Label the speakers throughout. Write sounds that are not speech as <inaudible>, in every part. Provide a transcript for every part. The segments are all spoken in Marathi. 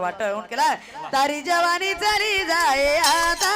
Speaker 1: वाचो केला तारी जवानी चली जाय आता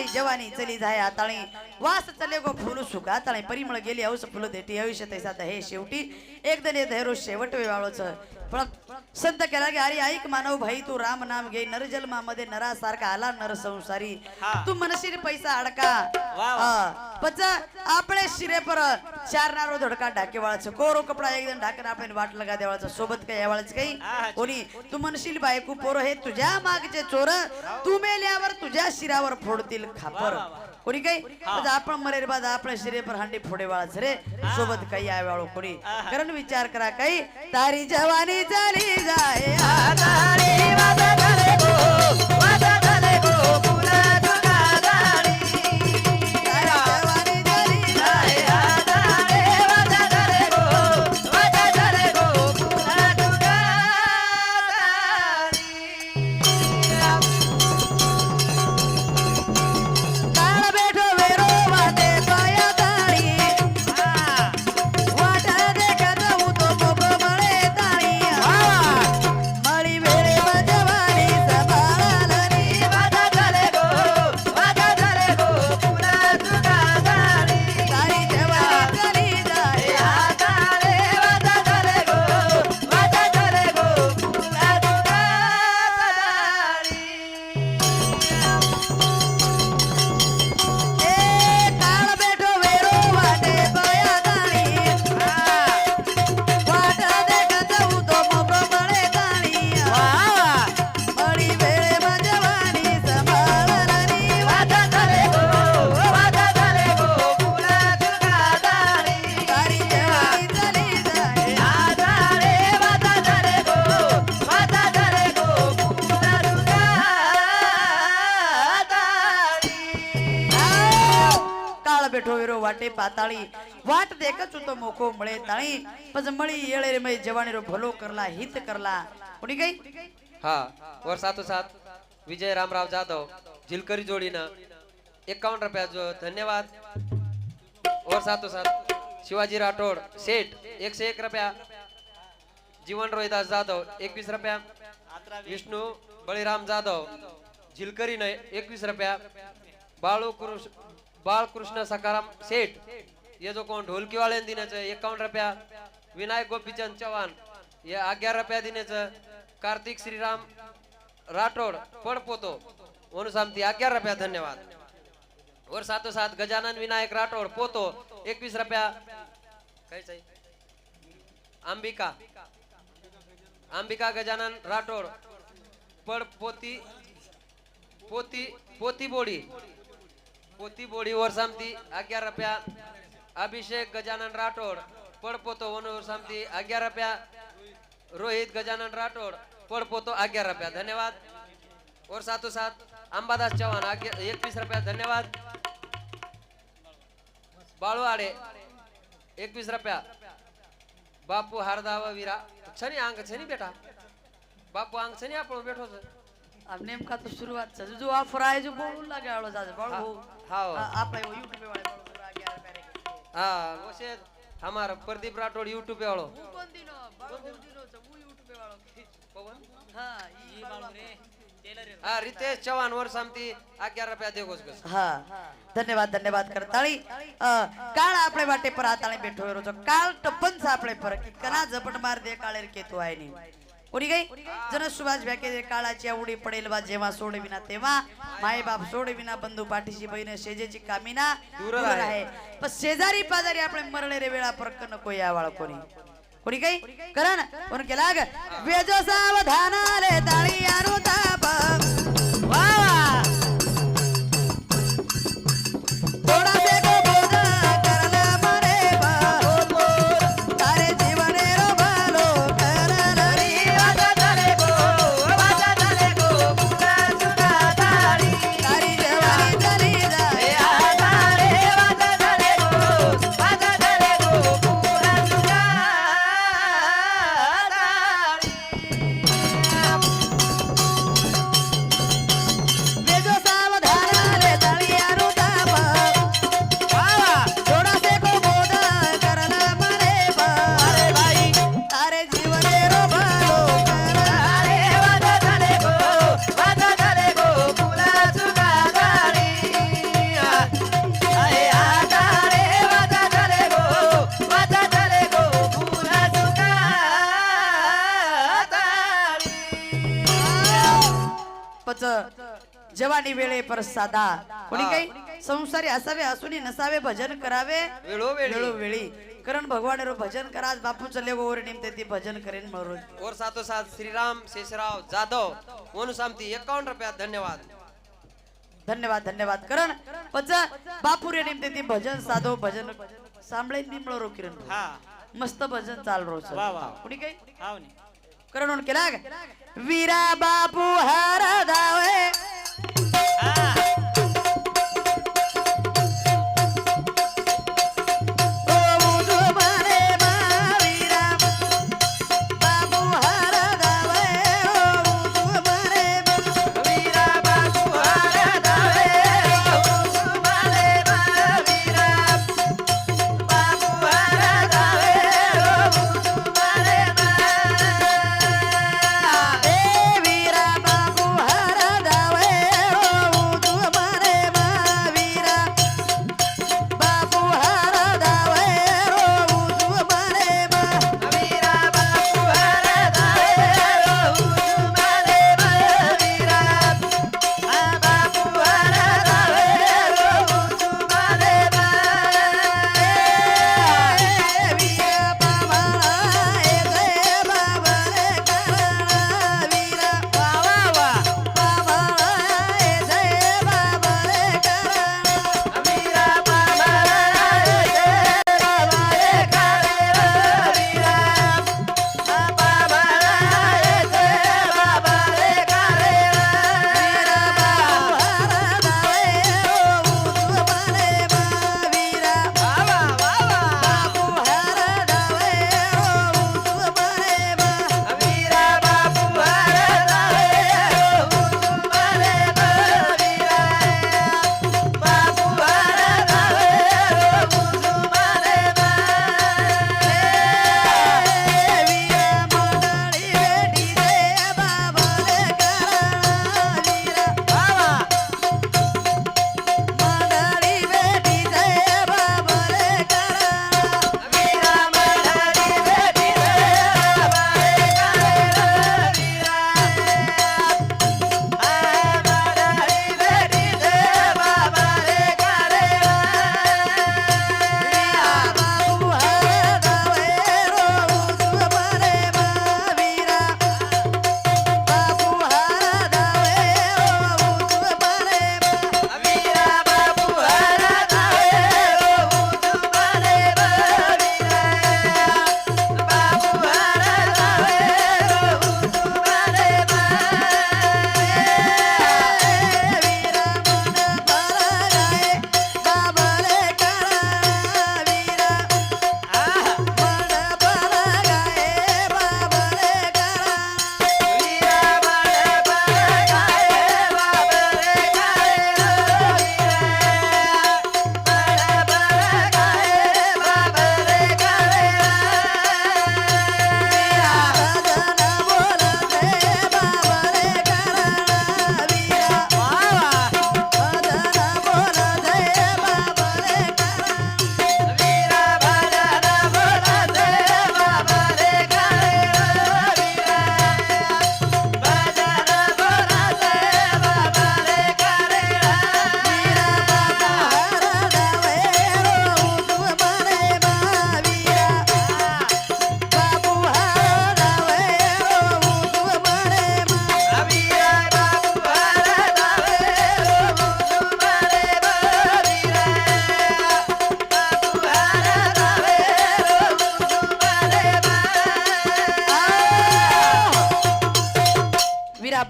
Speaker 1: तारी जवानी चली जाय आताळी. वास चले गो फुल सुख आताळी. परिमळ गेली औस फुल देटी. आयुष्य तैसा हे शेवटी. एकदा धैरो शेवट वेवाळोच. फळ संत केला की अरे ऐक मानव भाई तू राम नाम घे नर जन्मामध्ये नरासारखा आला नर संसारी तू मनशीर पैसा अडका. पच आपले शिरे पर चार नारो धडका ढाके वाळाचं कोरो कपडा एकदम ढाकन आपण वाट लगा देवाळाचं सोबत काही यावाळाचं काही? कोणी तू म्हणशील बायको पोर हे तुझ्या मागचे चोर तू मेल्यावर तुझ्या शिरावर फोडतील खापर. कोणी काही? आपण मरेर बाद आपल्या शिरे पर हांडी फोडे वाळाच रे. सोबत काही यावेळो कोणी. कारण विचार करा काही. तारी जवानी चाली जाय बेठो वाटे पाताळी वाट देखच होतो मोको मळे ताळी पज मळी येळे रे मै जवानीरो भलो करला हित करला कोणी काही
Speaker 2: हा वर साथो साथ विजय रामराव जाधव झिलकरी जोडीनं एकावन्न रुपया जो धन्यवाद वर साथो साथ शिवाजी राठोड सेठ एकशे एक रुपया जीवन रोहिदास जाधव एकवीस रुपया विष्णू बळीराम जाधव झिलकरीनं एकवीस रुपया बाळू कृष्ण बाळकृष्ण सकाराम सेठ ये जो कोण ढोलकी वाल्यान दिनाचं एकावन्न रुपया विनायक गोपीचंद चव्हाण हे अग्यार रुपया दिनाचं कार्तिक श्रीराम राठोड पडपोतो म्हणून सांगते अग्यार रुपया धन्यवाद. वर सातो गजानन विनायक राठोड पोतो एकवीस रुपया. अंबिका. अंबिका गजानन राठोड पड पोती पोती पोती बोडी पोती बोडी वर सामती अग्यार रुपया अभिषेक गजानन राठोड पडपोतो वर सामती अग्यार रुपया रोहित गजानन राठोड पडपोतो अग्यार रुपया धन्यवाद. वर सातो सात अंबादास चव्हाण अग्या- एकवीस रुपया धन्यवाद. बाळू आडे एकवीस रुपया. बापू हारदाव वीरा छनी अंग छनी बेटा. बापू अंग छनी आपण बेठो
Speaker 1: नेमका तो शुरुआत से जो ऑफर आए जो बोल लगा वाला जाजे बड़ हो.
Speaker 2: हाओ
Speaker 1: આપણે YouTube વાળો
Speaker 2: થોડું આ ગયા પેરે હા ઓશે અમાર પ્રદીપ રાઠોડ
Speaker 1: YouTube વાળો હું કોણ દિનો બાબુ દિનો છું હું YouTube વાળો પવન હા ઈ
Speaker 2: વાળો રે હા રીતેશ ચૌહાણ વર્ષ આમથી અગિયાર રૂપિયા દેવો
Speaker 1: હા ધન્યવાદ ધન્યવાદ કરતાળી કાળ આપણે માટે પર આતાળી બેઠો રહ્યો છો કાળ ટપન આપણે પર કે કના ઝપટ માર દે કાળેર કેતો આય નહીં कोणी काही जन सुभाष भ्याके काळाची आवडी पडेल बा जेव्हा सोडविना तेव्हा. माय बाप सोडविना बंधू पाठीशी बहीण शेजेची कामिना.
Speaker 2: दूर.
Speaker 1: आहे पण शेजारी पाजारी आपले मरणे रे वेळा परक नको या वाळ कोणी कोणी काही करण कोण केला ग वेजो सावधान रे ताळी आणू जवानी वेळे पर साधा कोणी काही संसारी असावे असून नसावे भजन करावे.
Speaker 2: वेळोवेळी
Speaker 1: करण भगवान रो भजन करा. बापू चले गो ओर निमते ती भजन करेन म्हणून.
Speaker 2: और साथो साथ श्रीराम शेषराव जाधव. मोनू सामती एकावन्न रुपया. धन्यवाद.
Speaker 1: धन्यवाद धन्यवाद. करण पच बापू रे निमते ती भजन साधो भजन सांभळे निमळ रो किरण
Speaker 3: हा.
Speaker 1: मस्त भजन चाल रो कोणी काही? करण केला? वीरा बापू हर धावे.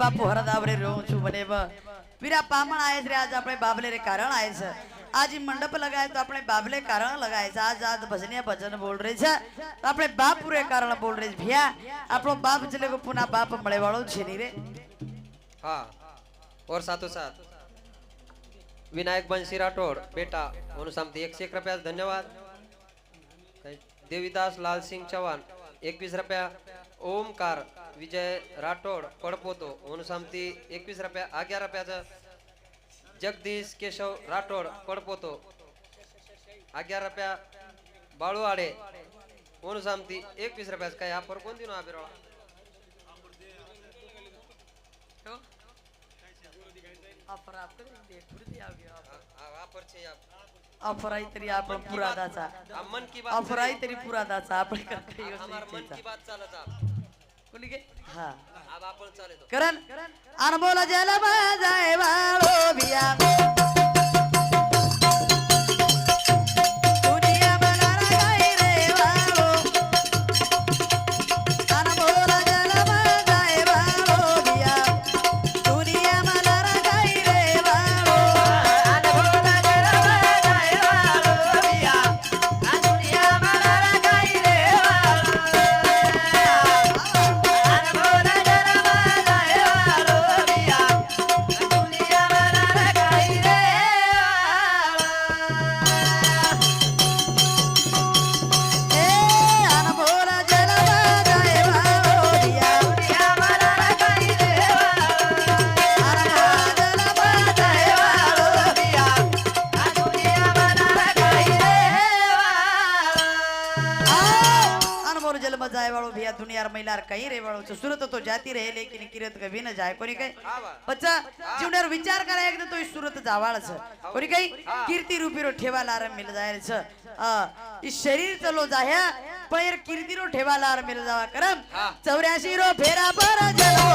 Speaker 1: વીરા બાપુ હરદાવરે રહું છું બને બ. વીરા પામણ આયે છે આજ આપણે બાબલે રે કારણ આયે છે આજે મંડપ લગાય તો આપણે બાબલે કારણ લગાય છે આજ આજ ભજનિયા ભજન બોલ રહી છે તો આપણે બાપ રે કારણ બોલ રહી છે ભૈયા આપણો બાપ ચલે કો પુના બાપ મળે વાળો છે ની રે
Speaker 2: हाँ और साथों साथ विनायक बंशी राठौड़ बेटा अनुसामती एकशे एक रुपया धन्यवाद देवीदास लाल सिंग चव्हाण एकवीस रुपया ओमकार विजय राठोड पडपोतो ओनसामती एकवीस रुपया अग्यार रुपयाचं जगदीश केशव राठोड पडपोतो अग्यार रुपया बाळू आडे ओनसामती एकवीस रुपयाच काय ऑफर कोण देऊ ना
Speaker 1: ऑफर
Speaker 2: ऑफर
Speaker 1: आहे तरी आपण
Speaker 2: पुरादाचा
Speaker 1: ऑफर आहे तरी पुरादाचा आपण
Speaker 2: मन की बात चालत
Speaker 1: कुणी गे? हा.
Speaker 2: आबा आपण
Speaker 1: चालतो अनुभवला जल बाजाय बाळो बिया काही रे छे. सुरत तो जाती रहे लेकिन किरत कभी न जाय कोणी काही बच्चा जीवनावर विचार करा एकदा तो सुरत जावाळ छ। कोणी काही कीर्ती रूपी रो ठेवाला आराम मिल जाय इ शरीर चलो जाह्या पैर कीर्ती रो ठेवाला आराम मिल जावा करम। चौऱ्याशी रो फेरा पर जलो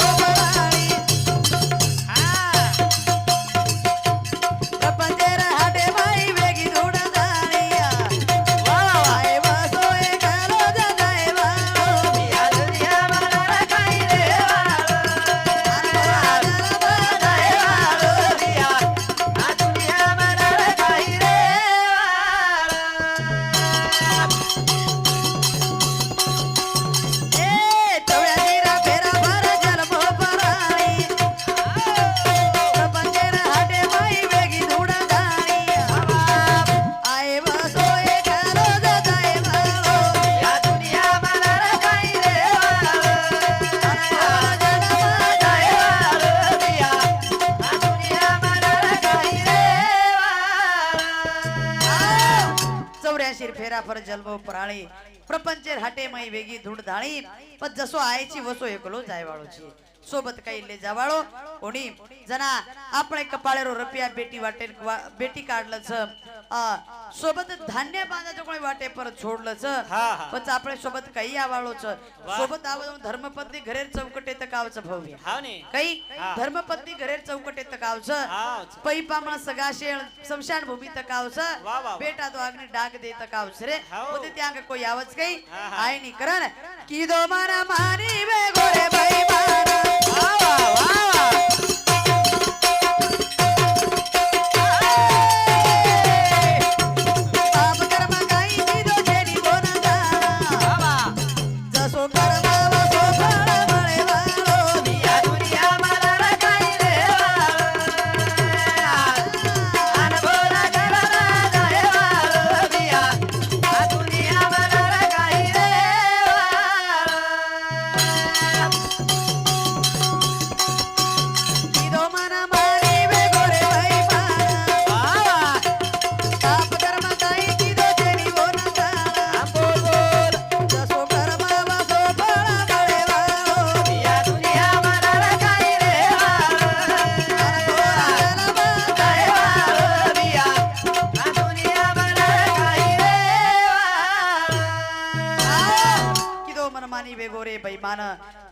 Speaker 1: घालवो पराळे प्रपंचेर हाटे माई वेगी धुंड धाळी पण जसो आयची वसो एकलो जायवाळोची सोबत काही ले जावाळो कोणी जना आपण एक कपाळे रो रुपया बेटी वाटे बेटी काढलंच सोबत धान्य बांधायचं कोणी वाटे पर
Speaker 3: छोडलंच
Speaker 1: पण आपण सोबत काही आवाळोच सोबत आवाळून धर्मपत्नी घरे चौकटे तर
Speaker 3: कावच भाऊ
Speaker 1: काही? धर्मपत्नी घरे चौकटे
Speaker 3: तर कावच
Speaker 1: पै पामण सगाशे शमशान भूमी
Speaker 3: तर कावच
Speaker 1: बेटा तो अग्नी डाग दे तर कावच
Speaker 3: रे
Speaker 1: होते त्या कोई यावच काही? आहे नि कारण की दो मारा मारी वेगोरे बाई मारा. वा वा वा.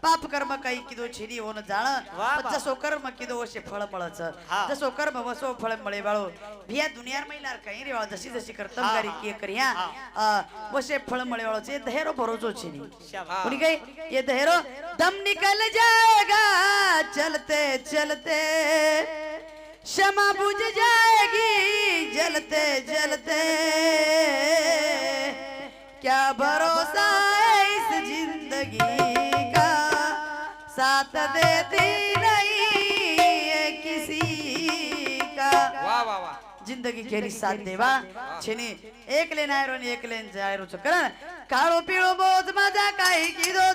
Speaker 1: पाप कर्म काही किदो छिरी होन जाण जसो कर्म किदो वशे फळ मळच जसो कर्म वसो फळ मळे बाळो भिया दुनियार महिलार
Speaker 3: काही
Speaker 1: रे जशी जशी करतम करी के करिया वशे फळ मळे बाळो जे धैरो भरोजो
Speaker 3: छिनी
Speaker 1: उनी काही ये धैरो दम निकल जाएगा चलते चलते क्षमा बुझ जाएगी जलते जलते क्या भरोसा है साथ देती नहीं है किसी का।
Speaker 2: वाह वाह
Speaker 1: वाह जिंदगी केरी साथ देवा। छिनी एक लेन आयरोन एक लेन जायरोचं कारण काळो पिळो बोध माझा काही किदो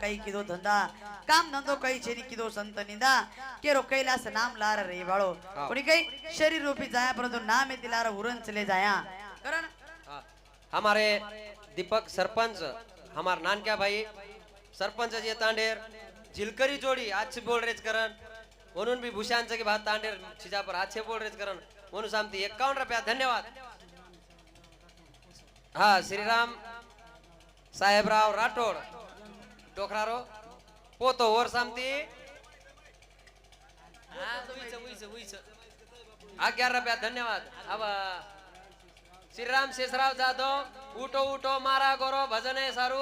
Speaker 1: કઈ કીધો ધંધા કામ ધંધો કઈ છે ની કીધો સંત નિંદા કેરો કૈલાસ નામ લાર રે વાળો
Speaker 2: હા.
Speaker 1: કોની કઈ શરીર રૂપી જાયા પરંતુ નામ એ દિલાર ઉરન ચલે જાયા કરણ
Speaker 2: हाँ, हमारे दीपक सरपंच हमार नानक्या भाई सरपंच जी तांडेर झिलकरी जोड़ी अच्छे बोल रहे करण म्हणून भी भूषांच की बात तांडेर छिजा पर अच्छे बोल रहे करण म्हणून सांगती एकावन्न रुपया धन्यवाद। हा श्रीराम साहेबराव राठोड डोकरारो पोतो वर सांगती अग्यार रुपया धन्यवाद। अब श्रीराम शेषराव जाधव उठो उठो मारा गोरो भजन आहे सारू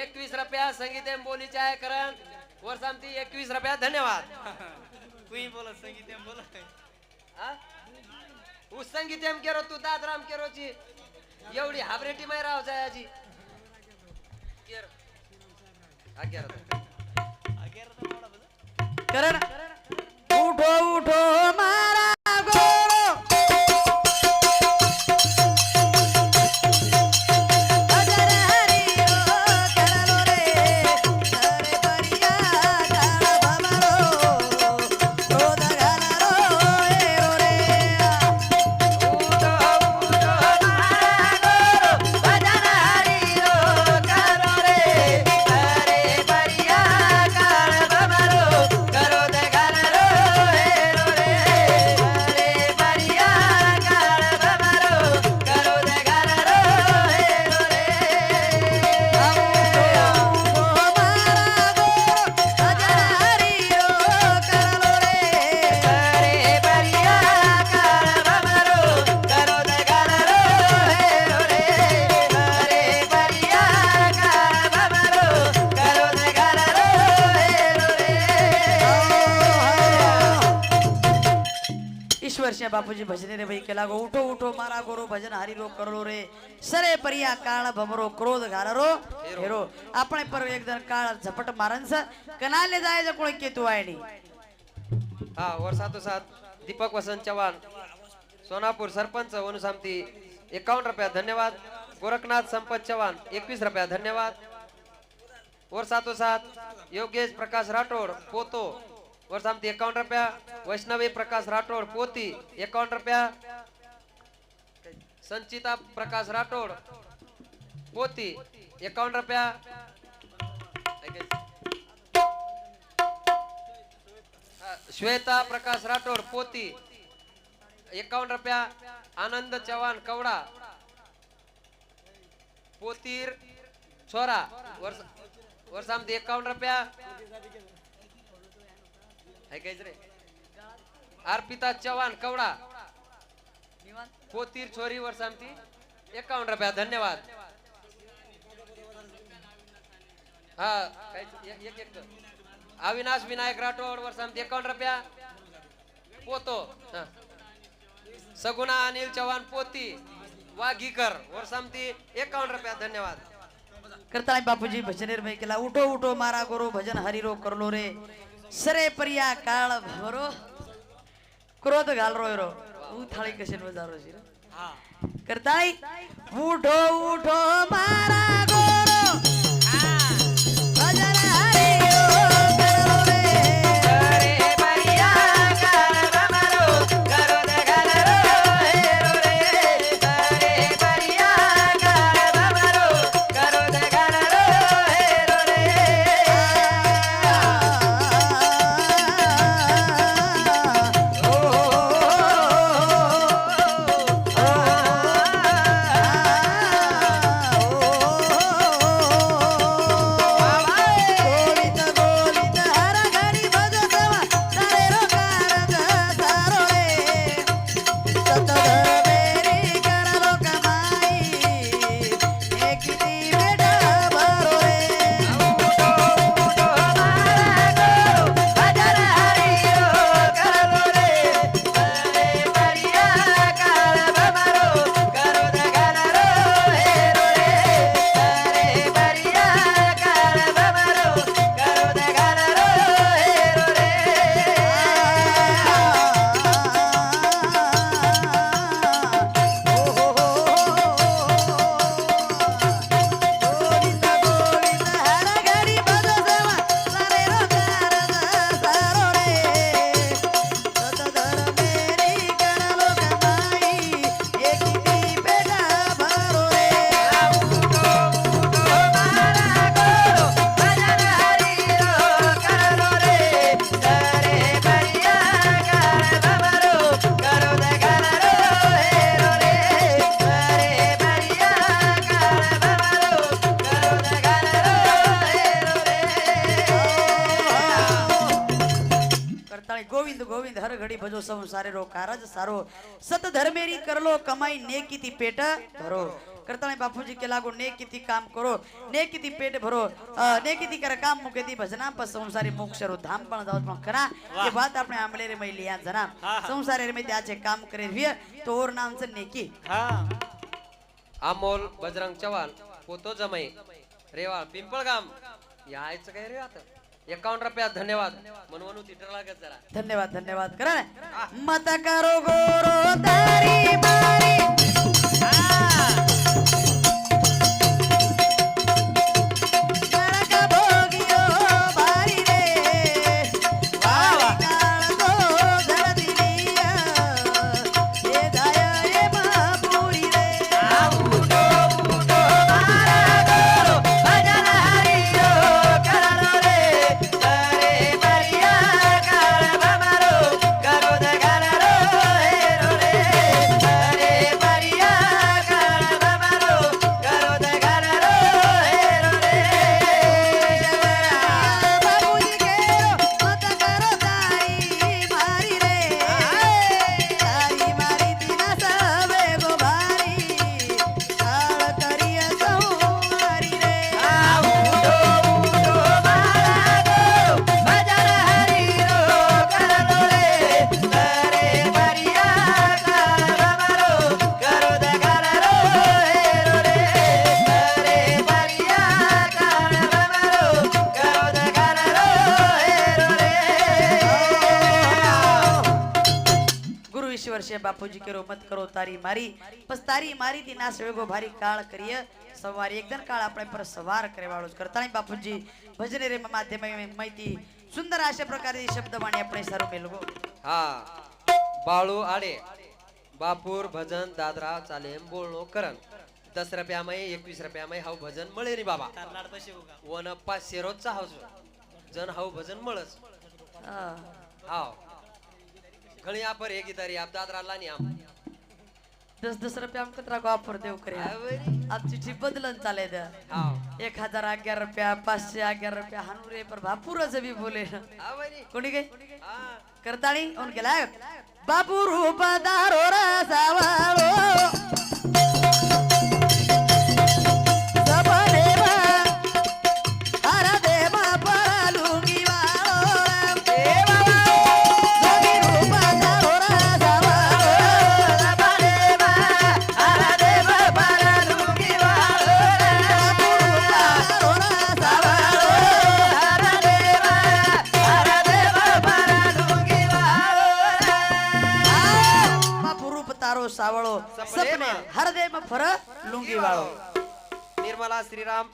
Speaker 2: एकवीस रुपया संगीत बोली आहे करण वर्ष आमची एकवीस रुपया धन्यवाद। <laughs>
Speaker 3: तुम्ही बोला संगीत
Speaker 2: बोलत उ संगीत केरो तू दादराम केरोची एवढी हाबरेटी माय राव जायाची
Speaker 3: करण।
Speaker 1: उठो उठो मा बापूजी भजने रे भाई केला गो उठो उठो मारा गोरो भजन हरी रो करो रे सरे परिया काल भमरो क्रोध घालरो हेरो आपने पर एक दर काल झपट मारन स कनाले जायचं केतु केतू आयडी
Speaker 2: हा वर्षातो साथ दीपक वसंत चव्हाण सोनापूर सरपंच अनुसामती एकावन्न रुपया धन्यवाद। गोरखनाथ संपत चव्हाण एकवीस रुपया धन्यवाद। और साथो साथ योगेश प्रकाश राठोड पोतो वर सामती एकावन्न रुपया वैष्णवी प्रकाश राठोड पोती एकावन्न रुपया. संचिता प्रकाश राठोड पोती एकावन्न रुपया. श्वेता प्रकाश राठोड पोती एकावन्न रुपया. आनंद चव्हाण कवडा. पोतीर छोरा. वर्ष वर्षामध्ये एकावन्न रुपया. है रे। अर्पिता चव्हाण कवडा? पोतीर छोरी सांगती एकावन्न रुपया धन्यवाद। हा एक एक अविनाश विनायक राठोड वर्षामती एकावन्न रुपया पोतो. सगुना सगुणा अनिल चव्हाण पोती. वाघीकर वर सांगती एकावन्न रुपया धन्यवाद.
Speaker 1: करताय बापूजी भजनेर भाई केला उठो उठो मारा गोरो भजन हरिरो करलो रे. सरे परिया काळ भरो क्रोध घालरो रो ऊ थाळी कशी बजारो शी करताय उठो उठो मारा गोरो भजन घडी भजो संसारे रो कारज सारो सत धर्मेरी करलो कमाई ने किती पेट भरो करताळी बापूजी के लागो ने किती काम करो ने किती पेट भरो अ, ने किती कर काम मुकेती भजना पर संसारी मोक्ष रो धाम पण जाओ पण खरा ये बात આપણે આંબળે રે મઈ લિયા જના સંસારે રે મઈ त्याचे काम करे विय तो ओर नाम से नेकी
Speaker 2: अमोल बजरंग चव्हाण पोतो जमाई रेवाळ पिंपळगाम यायचं काय रे आता एकावन्न रुपया धन्यवाद. म्हणून जरा.
Speaker 1: धन्यवाद धन्यवाद. करा मत करो गोरो तारी ईश्वर से बापूजी केरो मत करो तारी मारी बस तारी मारी ती ના સેવગો ભારી કાળ કરીએ સવારે એકદમ કાળ આપણે પર સવાર કરે વાળો જ કરતા નહીં બાપુજી ભજને રે માધ્યમે માહિતી સુંદર अशा प्रकारे शब्दवाणी આપણે સારું મેલગो
Speaker 2: हा बाळू आडे बापूर भजन दादरा चालेम बोलणो करण दस रुपयामाई एकवीस रुपयामाई हाव भजन मळे रे बाबा वन पाचशे रोजचा हाव जन हाव भजन मळच
Speaker 1: हा.
Speaker 2: हाव घणी आपर हे गितारी आप दादरा लानी आम.
Speaker 1: दस दस रुपया हम कतरा को ऑफर देव करे. आप चिठ्ठी बदलन चाले द. एक हजार अग्यार रुपया पाचशे अग्यार रुपया हानुरे पर भापूरच बी बोले.
Speaker 2: आवरी.
Speaker 1: कोणी गे?
Speaker 2: हा.
Speaker 1: करताळी उन गेला बापू रूप दारो रसावाळो सबदेवा पर लुंगी वाळू
Speaker 2: निर्मला श्रीराम.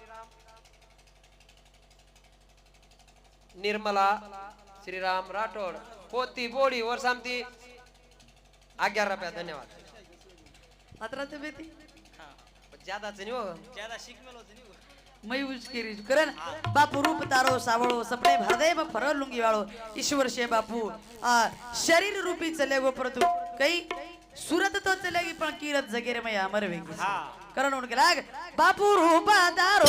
Speaker 2: निर्मला श्रीराम राठोड. पोती बोडी वर सांगती अग्यार रुपया धन्यवाद.
Speaker 1: अतरा बेती?
Speaker 2: हो.
Speaker 1: ज्यादा हो. बापू रूप तारो सावळो सपने हृदय फर लुंगी वाळो. ईश्वर शे बापू. शरीर रूपी चले व परतू काही સુરત તો ચલેગી પણ કીરત જગેરે મેં અમર વેગી કરણ ઉનકે લાગ બાપુ રૂપા તારો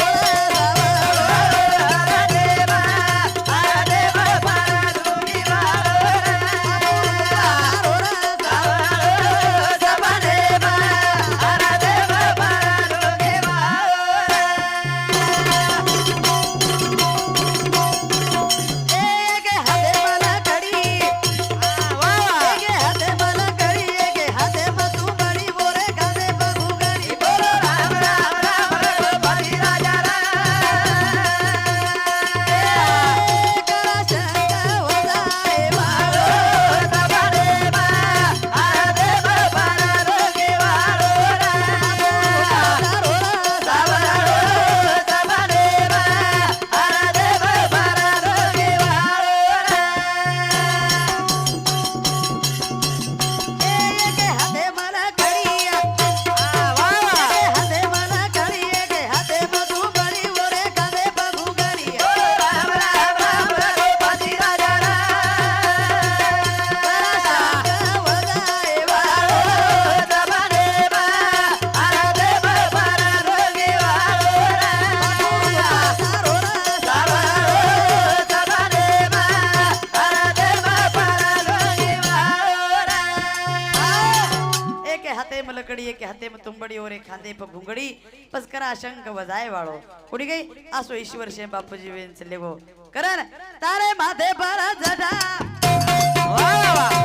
Speaker 1: શંખ વધાય વાળો ઉડી ગઈ. આ શું ઈશ્વર છે? બાપુજી વેન છે લેવો કરે ને તારે માથે પર જટા વાહ.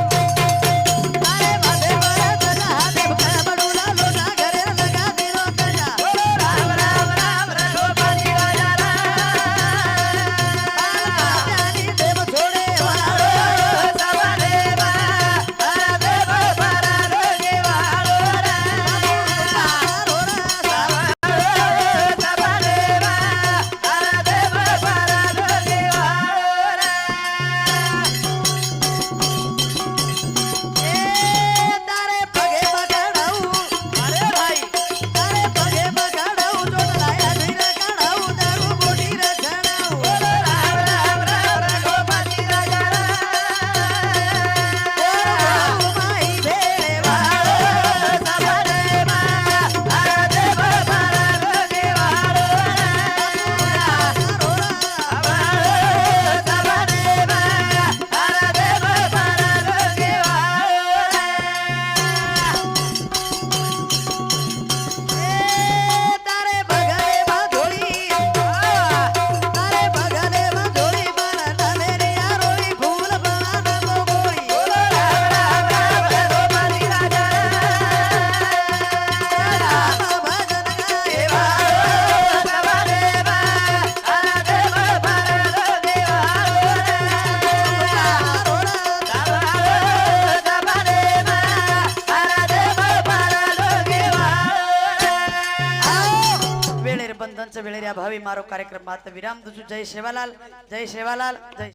Speaker 1: कार्यक्रमात विराम दुसू जय सेवालाल जय शेवालाल जय